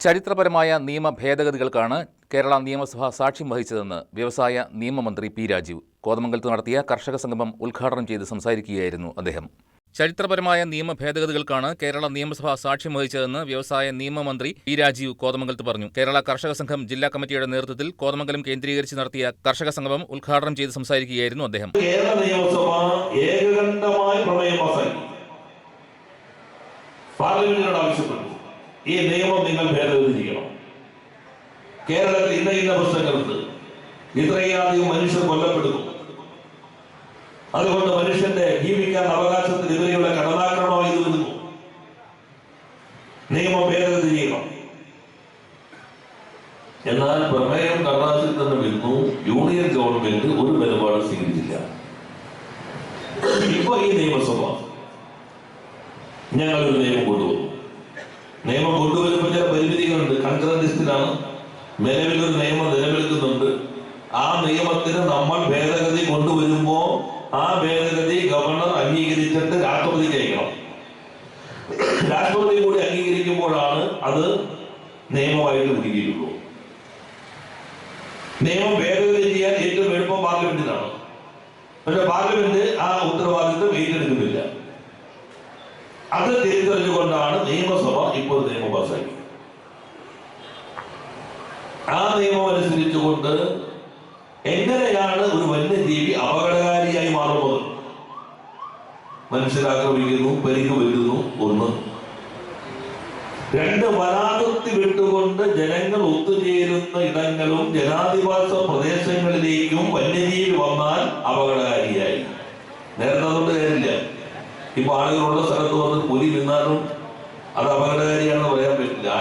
ചരിത്രപരമായ നിയമ ഭേദഗതികൾക്കാണ് കേരള നിയമസഭ സാക്ഷ്യം വഹിച്ചതെന്ന് വ്യവസായ നിയമമന്ത്രി പി രാജീവ് കോതമംഗലത്ത് നടത്തിയ കർഷക സംഗമം ഉദ്ഘാടനം ചെയ്ത് സംസാരിക്കുകയായിരുന്നു അദ്ദേഹം. ചരിത്രപരമായ നിയമ ഭേദഗതികൾക്കാണ് കേരള നിയമസഭ സാക്ഷ്യം വഹിച്ചതെന്ന് വ്യവസായ നിയമമന്ത്രി പി രാജീവ് കോതമംഗലത്ത് പറഞ്ഞു. കേരള കർഷക സംഘം ജില്ലാ കമ്മിറ്റിയുടെ നേതൃത്വത്തിൽ കോതമംഗലം കേന്ദ്രീകരിച്ച് നടത്തിയ കർഷക സംഗമം ഉദ്ഘാടനം ചെയ്ത് സംസാരിക്കുകയായിരുന്നു അദ്ദേഹം. കേരള നിയമസഭ ഏകകണ്ഠമായി പ്രമേയം ഈ നിയമം നിങ്ങൾ ഭേദഗതി ചെയ്യണം. കേരളത്തിൽ ഇന്ന ഇന്ന പ്രശ്നങ്ങൾക്ക് ഇത്രയധികം മനുഷ്യർ കൊല്ലപ്പെടുന്നു. അതുകൊണ്ട് മനുഷ്യന്റെ ജീവിക്കാൻ അവകാശത്തിനെതിരെയുള്ള കടന്നാക്രമണമായി ഇത് വരുന്നു. നിയമം ഭേദഗതി ചെയ്യണം. എന്നാൽ പ്രമേയം കടലാസിൽ തന്നെ വരുന്നു. യൂണിയൻ ഗവൺമെന്റ് ഒരു നിലപാട് സ്വീകരിച്ചില്ല. ഇപ്പൊ ഈ നിയമസഭ ഞങ്ങളൊരു നിയമം കൊണ്ടുവന്നു. നിയമം കൊണ്ടുവരുമ്പോൾ ചില പരിമിതികളുണ്ട്. കൺകറന്റ് നിലവിലൊരു നിയമം നിലനിൽക്കുന്നുണ്ട്. ആ നിയമത്തിന് നമ്മൾ ഭേദഗതി കൊണ്ടുവരുമ്പോ ആ ഭേദഗതി ഗവർണർ അംഗീകരിച്ചിട്ട് രാഷ്ട്രപതിക്ക് അയക്കണം രാഷ്ട്രപതി കൂടി അംഗീകരിക്കുമ്പോഴാണ് അത് നിയമമായിട്ട് വരികയുള്ളൂ നിയമം ഭേദഗതി ചെയ്യാൻ ഏറ്റവും എളുപ്പം പാർലമെന്റിനാണ്. പക്ഷെ പാർലമെന്റ് ആ ഉത്തരവാദിത്വം ഏറ്റെടുക്കുന്നില്ല. അത് തിരിച്ചറിഞ്ഞുകൊണ്ടാണ് പാസാക്കി ആ നിയമം അനുസരിച്ചുകൊണ്ട് എങ്ങനെയാണ് ഒരു വന്യജീവി അപകടകാരിയായി മാറുന്നത്? മനുഷ്യരാക്രമിക്കുന്നു പരിക്ക് വരുന്നു ഒന്ന്. രണ്ട് വനാതിർത്തി വിട്ടുകൊണ്ട് ജനങ്ങൾ ഒത്തുചേരുന്ന ഇടങ്ങളും ജനാധിവാസ പ്രദേശങ്ങളിലേക്കും വന്യജീവി വന്നാൽ അപകടകാരിയായി. നേരത്തെ അതുകൊണ്ട് കാര്യമില്ല. ഇപ്പൊ ആളുകളുള്ള സ്ഥലത്ത് വന്ന് പുലി നിന്നാലും അത് അപകടകാരിയാണെന്ന്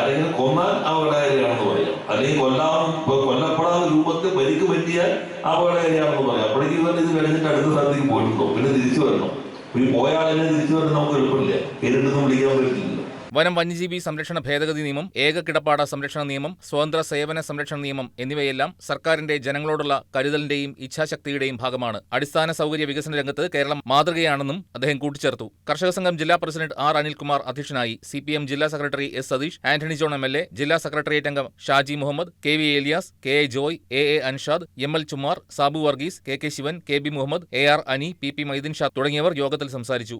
പറയാൻ കൊന്നാൽ കൊന്നാൽ അപകടകാരിയാണെന്ന് പറയാം. അല്ലെങ്കിൽ കൊല്ലാം കൊല്ലപ്പെടാത്ത രൂപത്തിൽ പരിക്ക് പറ്റിയാൽ അപകടകാരിയാണെന്ന് പറയാം. അപ്പോഴേക്കും ഇവർ ഇത് കഴിഞ്ഞിട്ട് അടുത്ത സ്ഥലത്തേക്ക് പോയിട്ടുണ്ടോ? പിന്നെ തിരിച്ചു വരണം. ഈ പോയ ആളിനെ തിരിച്ചു വരണം നമുക്ക് എളുപ്പമില്ല. പേരിട്ടൊന്നും വിളിക്കാൻ പറ്റില്ല. വനം വന്യജീവി സംരക്ഷണ ഭേദഗതി നിയമം ഏക കിടപ്പാട സംരക്ഷണ നിയമം സ്വതന്ത്ര സേവന സംരക്ഷണ നിയമം എന്നിവയെല്ലാം സർക്കാരിന്റെ ജനങ്ങളോടുള്ള കരുതലിന്റെയും ഇച്ഛാശക്തിയുടെയും ഭാഗമാണ്. അടിസ്ഥാന സൗകര്യ വികസന രംഗത്ത് കേരളം മാതൃകയാണെന്നും അദ്ദേഹം കൂട്ടിച്ചേർത്തു. കർഷക സംഘം ജില്ലാ പ്രസിഡന്റ് ആർ അനിൽകുമാർ അധ്യക്ഷനായി സി പി എം ജില്ലാ secretary S Satheesh Antony John M L A ജില്ലാ സെക്രട്ടേറിയറ്റ് അംഗം Shaji Muhammad K V Eliyas K A Joy A A Anshad M L Chumar Sabu Varghese K K Shivan K B Muhammad A R Ani P P Maidin Sha തുടങ്ങിയവർ യോഗത്തിൽ സംസാരിച്ചു.